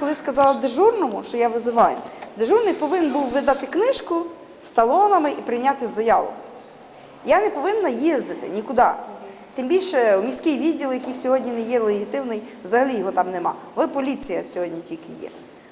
коли сказала дежурному, що я визиваю, дежурний повинен був видати книжку з талонами і прийняти заяву. Я не повинна їздити нікуди. Тим більше у міський відділ, який сьогодні не є легітимний, взагалі його там нема. Ви поліція сьогодні тільки є.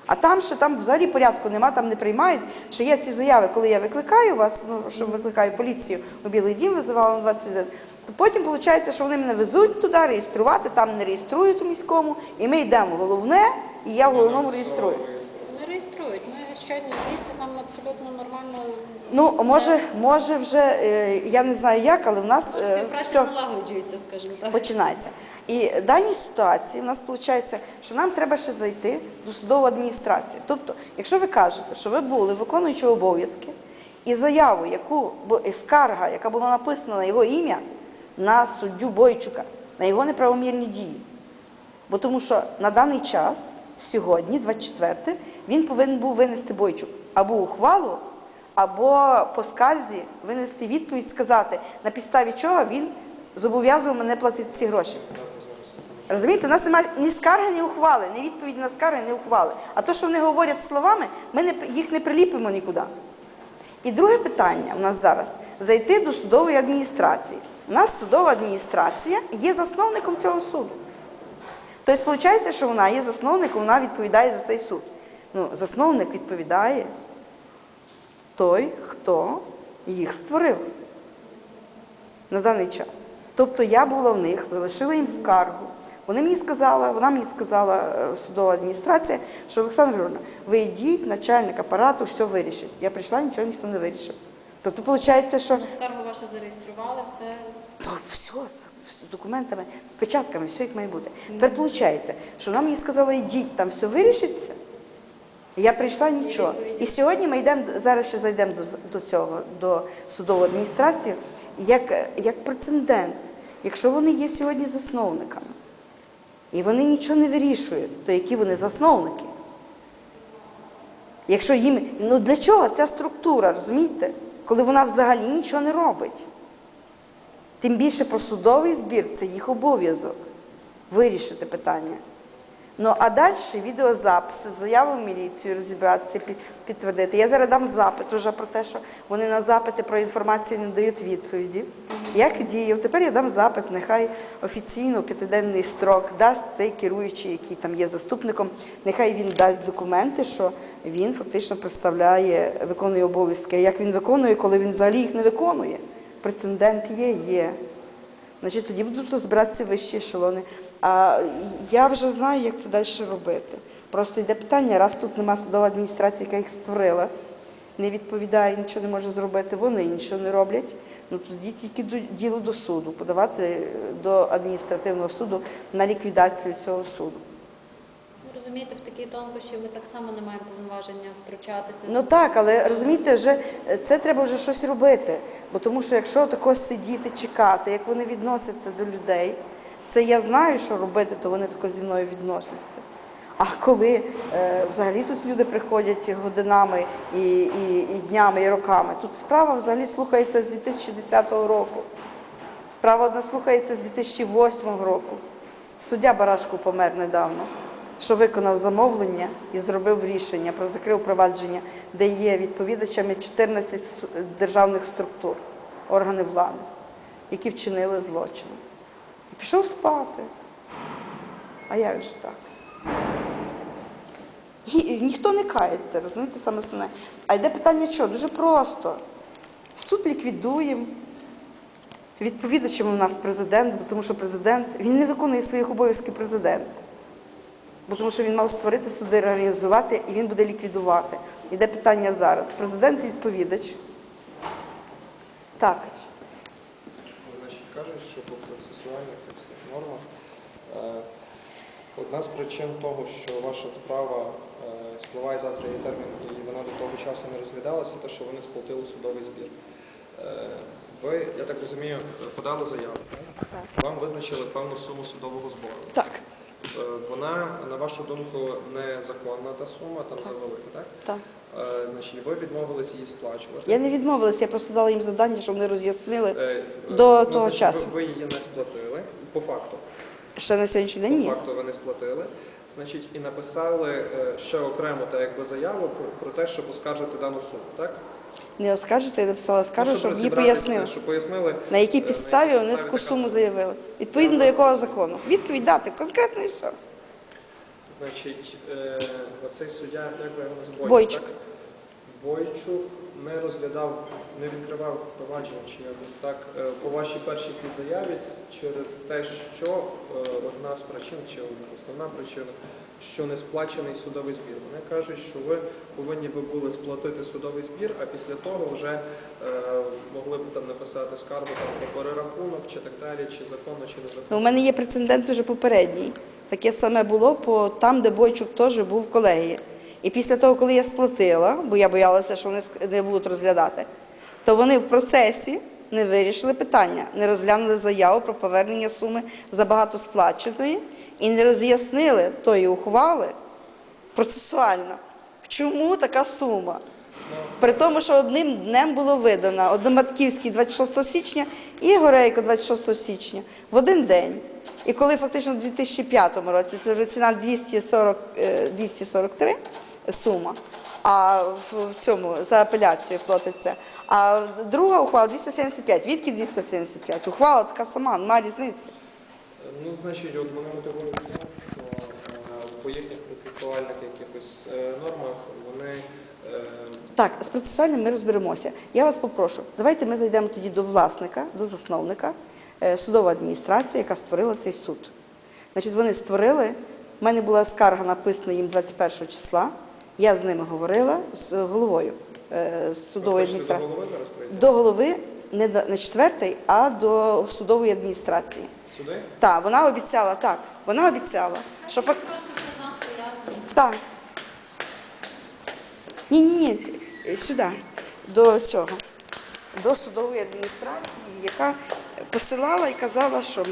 А там ще там взагалі порядку нема, там не приймають. Що є ці заяви, коли я викликаю вас, ну що викликаю поліцію у Білий Дім, визивала на 20 людей, то потім виходить, що вони мене везуть туди реєструвати, там не реєструють у міському, і ми йдемо головне, і я в головному реєструю. Не реєструють. Ми щойно звідти нам абсолютно нормально. Ну, може, може вже, е, я не знаю як, але в нас е, співпраця все налагоджується, скажімо так. починається. І в даній ситуації в нас виходить, що нам треба ще зайти до судової адміністрації. Тобто, якщо ви кажете, що ви були виконуючи обов'язки, і заяву, яку бо- і скарга, яка була написана на його ім'я, на суддю Бойчука, на його неправомірні дії. Бо тому що на даний час, сьогодні, 24, він повинен був винести Бойчук або ухвалу, або по скарзі винести відповідь, сказати, на підставі чого він зобов'язував мене платити ці гроші. Розумієте, у нас немає ні скарги, ні ухвали, ні відповіді на скарги, ні ухвали. А то, що вони говорять словами, ми не, їх не приліпимо нікуди. І друге питання у нас зараз зайти до судової адміністрації. У нас судова адміністрація є засновником цього суду. Тобто, виходить, що вона є засновником, вона відповідає за цей суд. Ну, засновник відповідає той, хто їх створив на даний час. Тобто я була в них, залишила їм скаргу. Вони мені сказали, вона мені сказала, е, судова адміністрація, що Олександр Григорівна, ви йдіть, начальник апарату все вирішить. Я прийшла, нічого ніхто не вирішив. Тобто, виходить, що Ну, Скаргу вашу зареєстрували, все. то все з документами, з печатками, все як має бути. Тепер виходить, що вона мені сказала, йдіть, там все вирішиться. Я прийшла нічого. І сьогодні ми йдемо, зараз ще зайдемо до, до цього, до судової адміністрації, як, як прецедент. Якщо вони є сьогодні засновниками, і вони нічого не вирішують, то які вони засновники? Якщо їм, ну для чого ця структура, розумієте? Коли вона взагалі нічого не робить. Тим більше про судовий збір це їх обов'язок вирішити питання. Ну а далі відеозаписи, заяву в міліцію розібратися, підтвердити. Я зараз дам запит вже про те, що вони на запити про інформацію не дають відповіді. Як діяв? Тепер я дам запит, нехай офіційно п'ятиденний строк дасть цей керуючий, який там є заступником, нехай він дасть документи, що він фактично представляє, виконує обов'язки. Як він виконує, коли він взагалі їх не виконує? Прецедент є, є. Значить, тоді будуть збиратися вищі ешелони. А я вже знаю, як це далі робити. Просто йде питання, раз тут нема судова адміністрація, яка їх створила, не відповідає, нічого не може зробити, вони нічого не роблять. Ну тоді тільки до діло до суду, подавати до адміністративного суду на ліквідацію цього суду. Розумієте, в такі тонкощі ми так само не маємо повноваження втручатися. Ну так, але розумієте, вже е, це треба вже щось робити. Бо тому що якщо тако сидіти, чекати, як вони відносяться до людей, це я знаю, що робити, то вони тако зі мною відносяться. А коли е, взагалі тут люди приходять годинами і, і, і днями, і роками, тут справа взагалі слухається з 2010 року. Справа одна слухається з 2008 року. Суддя Барашко помер недавно, що виконав замовлення і зробив рішення про закрив провадження, де є відповідачами 14 державних структур, органи влади, які вчинили злочин. І пішов спати. А як же так? І ніхто не кається, розумієте, саме основне. А йде питання чого? Дуже просто. Суд ліквідуємо. Відповідачем у нас президент, тому що президент він не виконує своїх обов'язків президент. Бо тому що він мав створити суди, реалізувати, і він буде ліквідувати. Іде питання зараз. Президент відповідач. Так. Значить, кажуть, що по процесуальних так всіх нормах е, одна з причин того, що ваша справа е, спливає завтра її термін і вона до того часу не розглядалася, те, що вони сплатили судовий збір. Е, Ви, я так розумію, подали заяву. Вам визначили певну суму судового збору. Так. Вона, на вашу думку, незаконна та сума, там завелика, так? так. Е, Значить, ви відмовились її сплачувати. Я не відмовилася, я просто дала їм завдання, щоб вони роз'яснили. Е, До ну, того значить, часу. Ви, ви її не сплатили, по факту. Ще на сьогоднішній день По факту ви не сплатили. значить, і написали е, ще окремо та якби заяву про, про те, щоб оскаржити дану суму, так? Не оскаржите, я написала скаргу, Ну, щоб мені розібратися, пояснили, Щоб пояснили, на якій підставі якій вони таку суму заявили. Відповідно до якого закону. Відповідь дати конкретно і все. Значить, е, оцей суддя, як ви його? Бойчук. так? Бойчук не розглядав, не відкривав провадження чи якось так е, по вашій першій заяві через те, що е, одна з причин, чи основна причина, що не сплачений судовий збір. Вони кажуть, що ви повинні би були сплатити судовий збір, а після того вже могли б там написати скаргу там, про перерахунок чи так далі, чи законно, чи незаконно. Ну, у мене є прецедент уже попередній. Таке саме було по там, де Бойчук теж був в колегії. І після того, коли я сплатила, бо я боялася, що вони не будуть розглядати, то вони в процесі не вирішили питання, не розглянули заяву про повернення суми забагато сплаченої і не роз'яснили тої ухвали процесуально, чому така сума. При тому, що одним днем було видано Одноматківський 26 січня і Горейко 26 січня в один день. І коли фактично в 2005 році це вже ціна 240, е, 243 сума, а в цьому за апеляцію платиться. А друга ухвала 275. Відки 275? Ухвала така сама, немає різниці. Ну, значить, от вони мотивують що е, по їхніх процесуальних якихось е, нормах вони е, Так, з процесуальним ми розберемося. Я вас попрошу, давайте ми зайдемо тоді до власника, до засновника, е, судова адміністрація, яка створила цей суд. Значить, вони створили, в мене була скарга написана їм 21 числа, я з ними говорила, з головою е, з судової хочете до адміністрації. голови зараз? До голови не на четвертий, а до судової адміністрації. Сюди? Так, вона обіцяла, так, вона обіцяла, що фак... Так. Ні, ні, ні, сюди, до цього, до судової адміністрації, яка посилала і казала, що